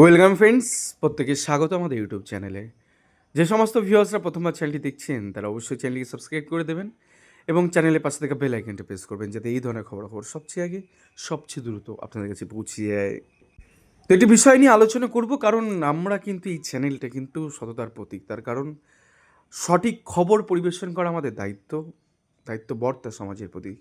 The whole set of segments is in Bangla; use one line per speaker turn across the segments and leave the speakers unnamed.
ওয়েলকাম ফ্রেন্ডস প্রত্যেকে স্বাগত আমাদের ইউটিউব চ্যানেলে যে সমস্ত ভিউয়ার্সরা প্রথমবার চ্যানেলটি দেখছেন, তারা অবশ্যই চ্যানেলকে সাবস্ক্রাইব করে দেবেন এবং চ্যানেলের পাশে থেকে বেল আইকনটা প্রেস করবেন, যাতে এই ধরনের খবরাখবর সবচেয়ে আগে, সবচেয়ে দ্রুত আপনাদের কাছে পৌঁছিয়ে যায়। তো একটি বিষয় নিয়ে আলোচনা করব, কারণ আমরা কিন্তু এই চ্যানেলটা কিন্তু সততার প্রতীক। তার কারণ, সঠিক খবর পরিবেশন করা আমাদের দায়িত্ব দায়িত্ব বর্তা সমাজের প্রতি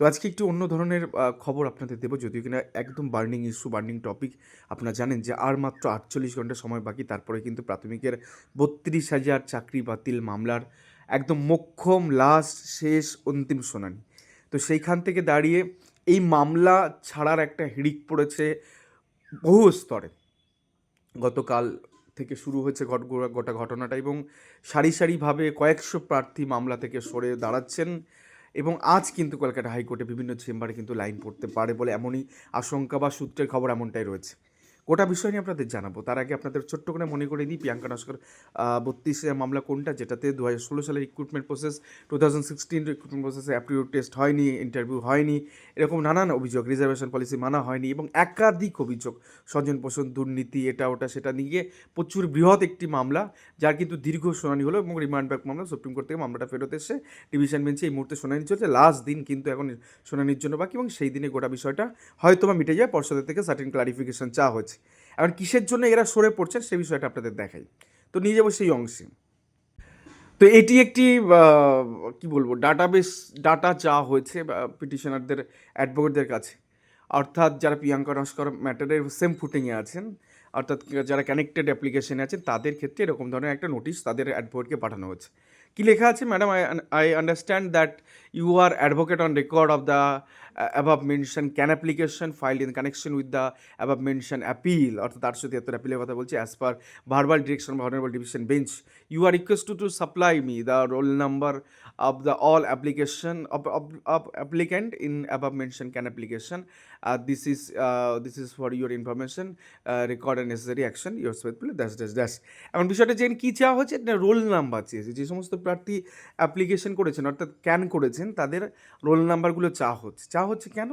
তো আজকে একটু অন্য ধরনের খবর আপনাদের দেবো যদিও কিনা একদম বার্নিং ইস্যু, বার্নিং টপিক। আপনারা জানেন যে আর মাত্র আটচল্লিশ ঘণ্টা সময় বাকি, তারপরে কিন্তু প্রাথমিকের বত্রিশ হাজার চাকরি বাতিল মামলার একদম মোক্ষম লাস্ট শেষ, অন্তিম শুনানি। তো সেইখান থেকে দাঁড়িয়ে এই মামলা ছাড়ার একটা হিড়িক পড়েছে বহু স্তরে। গতকাল থেকে শুরু হয়েছে ঘট, গোটা ঘটনাটা এবং সারি সারিভাবে কয়েকশো প্রার্থী মামলা থেকে সরে দাঁড়াচ্ছেন। এবং আজ কিন্তু কলকাতা হাইকোর্টে বিভিন্ন চেম্বারে কিন্তু লাইন পড়তে পারে বলে এমনই আশঙ্কা বা সূত্রের খবর এমনটাই রয়েছে। গোটা বিষয় নিয়ে আপনাদের জানাব। তার আগে আপনাদের ছোট্ট করে মনে করে দিই প্রিয়াঙ্কা নস্কর বত্রিশ মামলা কোনটা? যেটাতে দু হাজার ষোলো সালের recruitment process two thousand sixteen recruitment প্রসেসে অ্যাপ্টিটিউড টেস্ট হয়নি ইন্টারভিউ হয়নি, এরকম নানান অভিযোগ রিজার্ভেশন পলিসি মানা হয়নি এবং একাধিক অভিযোগ, স্বজন পোষণ, দুর্নীতি, এটা ওটা সেটা নিয়ে প্রচুর বৃহৎ একটি মামলা, যার কিন্তু দীর্ঘ শুনানি হলো এবং রিমান্ড ব্যাক মামলা সুপ্রিম কোর্ট থেকে মামলাটা ফেরত এসে ডিভিশন বেঞ্চে এই মুহূর্তে শুনানি চলছে লাস্ট দিন কিন্তু এখন শুনানির জন্য বাকি এবং সেই দিনে গোটা বিষয়টা হয়তো বা মিটে যায়, পর্ষদের থেকে সার্টিন ক্লারিফিকেশন চা হচ্ছে এখন কিসের জন্য এরা সরে পড়ছেন সে বিষয়টা আপনাদের দেখাই। তো নিয়ে যাব সেই অংশে। তো এটি একটি কি বলব, ডাটাবেস, ডাটা চাওয়া হয়েছে পিটিশনারদের, অ্যাডভোকেটদের কাছে। অর্থাৎ যারা প্রিয়াঙ্কা নস্কর ম্যাটারের সেম ফুটিংয়ে আছেন, অর্থাৎ যারা কানেক্টেড অ্যাপ্লিকেশনে আছেন, তাদের ক্ষেত্রে এরকম ধরনের একটা নোটিশ তাদের অ্যাডভোকেটকে পাঠানো হচ্ছে। কি লেখা আছে? Madam I I, understand that you are advocate on record of the above mention can application filed in connection with the above mention appeal অর্থাৎ আটশো তিয়াত্তর অ্যাপিলের কথা বলছি as per verbal direction venerable division bench you are request to supply me the roll number of, of, of applicant in above mentioned can application. Uh, this is uh, this is for your information uh, record a necessary action your faithfully dash dash dash. এমন বিষয়টা যে কী চাওয়া হচ্ছে রোল নাম্বার চেয়েছে যে সমস্ত প্রার্থী অ্যাপ্লিকেশন করেছেন অর্থাৎ ক্যান করেছেন তাদের রোল নাম্বারগুলো চা হচ্ছে। চা হচ্ছে কেন?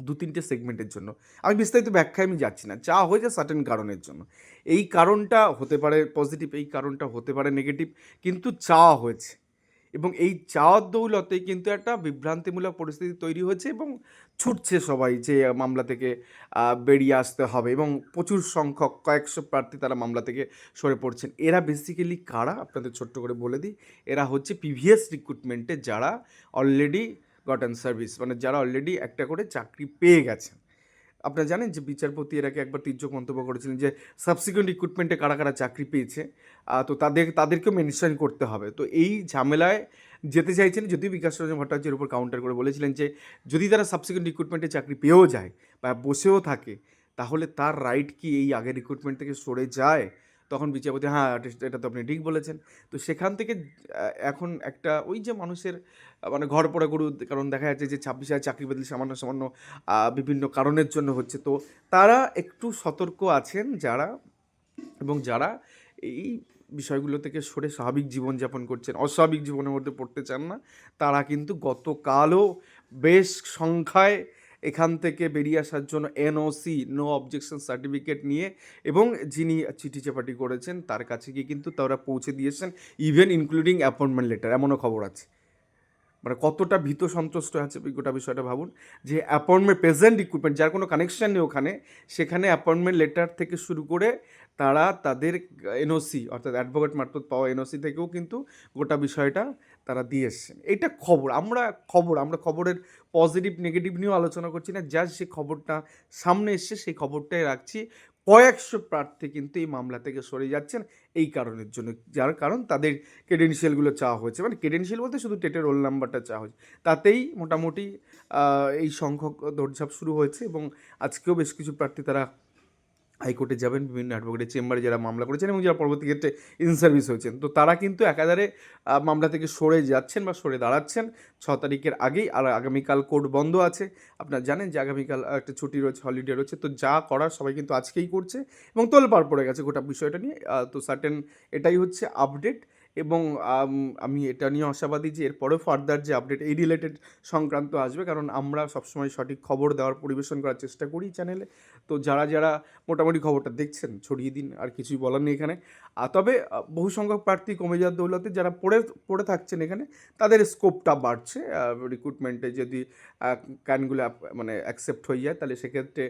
দু তিনটে সেগমেন্টের জন্য। আমি বিস্তারিত ব্যাখ্যায় আমি যাচ্ছি না। চা হয়েছে সার্টেন কারণের জন্য। এই কারণটা হতে পারে পজিটিভ এই কারণটা হতে পারে নেগেটিভ কিন্তু চা হয়েছে। এবং এই চাওয়ার দৌলতে কিন্তু একটা বিভ্রান্তিমূলক পরিস্থিতি তৈরি হয়েছে এবং ছুটছে সবাই যে মামলা থেকে বেরিয়ে আসতে হবে এবং প্রচুর সংখ্যক কয়েকশো প্রার্থী তারা মামলা থেকে সরে পড়ছেন। এরা বেসিক্যালি কারা? আপনাদের ছোট্ট করে বলে দিই। এরা হচ্ছে প্রিভিয়াস রিক্রুটমেন্টে যারা অলরেডি গটন সার্ভিস মানে যারা অলরেডি একটা করে চাকরি পেয়ে গেছেন। আপনারা জানেন যে বিচারপতি এর আগে একবার তির্যক মন্তব্য করেছিলেন যে সাবসিকুয়েন্ট রিক্রুটমেন্টে কারা কারা চাকরি পেয়েছে। তো তাদের, তাদেরকেও মেনশন করতে হবে। তো এই ঝামেলায় যেতে চাইছেন যদিও বিকাশ রঞ্জন ভট্টাচার্যের উপর কাউন্টার করে বলেছিলেন যে যদি তারা সাবসিকুয়েন্ট রিক্রুটমেন্টে চাকরি পেয়েও যায় বা বসেও থাকে, তাহলে তার রাইট কি এই আগের রিক্রুটমেন্ট থেকে সরে যায়? তখন বিচারপতি হ্যাঁ এটা- তো আপনি ঠিক বলেছেন। তো সেখান থেকে এখন একটা, ওই যে মানুষের মানে ঘর পড়া গরু, কারণ দেখা যাচ্ছে যে ছাব্বিশ হাজার চাকরি বদলি সামান্য সামান্য বিভিন্ন কারণের জন্য হচ্ছে। তো তারা একটু সতর্ক আছেন যারা, এবং যারা এই বিষয়গুলো থেকে সরে স্বাভাবিক জীবনযাপন করছেন, অস্বাভাবিক জীবনের মধ্যে পড়তে চান না, তারা কিন্তু গতকালও বেশ সংখ্যায় এখান থেকে বেরিয়ে আসার জন্য এনওসি নো অবজেকশন সার্টিফিকেট নিয়ে এবং যিনি চিঠি চাপাটি করেছেন, তার কাছে গিয়ে কিন্তু তারা পৌঁছে দিয়েছেন ইভেন ইনক্লুডিং অ্যাপয়েন্টমেন্ট লেটার এমনও খবর আছে। মানে কতটা ভীত সন্ত্রস্ত আছে গোটা বিষয়টা ভাবুন, যে অ্যাপয়েন্টমেন্ট প্রেজেন্ট ইকুইপমেন্ট যার কোনো কানেকশান নেই ওখানে, সেখানে অ্যাপয়েন্টমেন্ট লেটার থেকে শুরু করে তারা তাদের এনওসি অর্থাৎ অ্যাডভোকেট মারফত পাওয়া এনওসি থেকেও কিন্তু গোটা বিষয়টা তারা দিয়ে এসছেন। এইটা খবর, আমরা খবর, আমরা খবরের পজিটিভ নেগেটিভ নিয়েও আলোচনা করছি না যে খবরটা সামনে এসছে সেই খবরটাই রাখছি। কয়েকশো প্রার্থী কিন্তু এই মামলা থেকে সরে যাচ্ছেন। এই কারণের জন্য, যার কারণ তাদের ক্রেডেন্সিয়ালগুলো চাওয়া হয়েছে। মানে ক্রেডেন্সিয়াল বলতে শুধু টেটের রোল নাম্বারটা চাওয়া হয়েছে। তাতেই মোটামুটি এই সংখ্যক দৌড়ঝাঁপ শুরু হয়েছে এবং আজকেও বেশ কিছু প্রার্থী তারা হাইকোর্টে যাবেন, বিভিন্ন অ্যাডভোকেটের চেম্বারে যারা মামলা করেছেন এবং যারা পরবর্তী ক্ষেত্রে ইন সার্ভিস হয়েছেন। তো তারা কিন্তু একাধারে মামলা থেকে সরে যাচ্ছেন বা সরে দাঁড়াচ্ছেন। ছ তারিখের আগেই আর আগামীকাল কোর্ট বন্ধ আছে। আপনারা জানেন যে আগামীকাল একটা ছুটি রয়েছে হলিডে রয়েছে। তো যা করার সবাই কিন্তু আজকেই করছে এবং তোল তোলপাড় পড়ে গেছে গোটা বিষয়টা নিয়ে। তো সার্টেন এটাই হচ্ছে আপডেট এবং, আমি এটা নিয়ে আশাবাদী যে এরপরেও ফার্দার যে আপডেট এই রিলেটেড সংক্রান্ত আসবে, কারণ আমরা সবসময় সঠিক খবর দেওয়ার পরিবেশন করার চেষ্টা করি চ্যানেলে তো যারা যারা মোটামুটি খবরটা দেখছেন, ছড়িয়ে দিন, আর কিছুই বলার নেই এখানে। আর তবে বহু সংখ্যক প্রার্থী কমে যাওয়ার দৌলতে যারা পড়ে পড়ে থাকছেন এখানে, তাদের স্কোপটা বাড়ছে। রিক্রুটমেন্টে যদি ক্যানগুলো মানে অ্যাকসেপ্ট হয়ে যায়, তাহলে সেক্ষেত্রে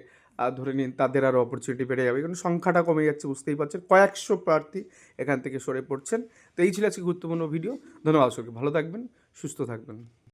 ধরে নিন তাদের আরও অপরচুনিটি বেড়ে যাবে। কারণ সংখ্যাটা কমে যাচ্ছে, বুঝতেই পারছেন। কয়েকশো প্রার্থী এখান থেকে সরে পড়ছেন। তো এই ছিল আজকে গুরুত্বপূর্ণ ভিডিও ধন্যবাদ সকলকে ভালো থাকবেন, সুস্থ থাকবেন।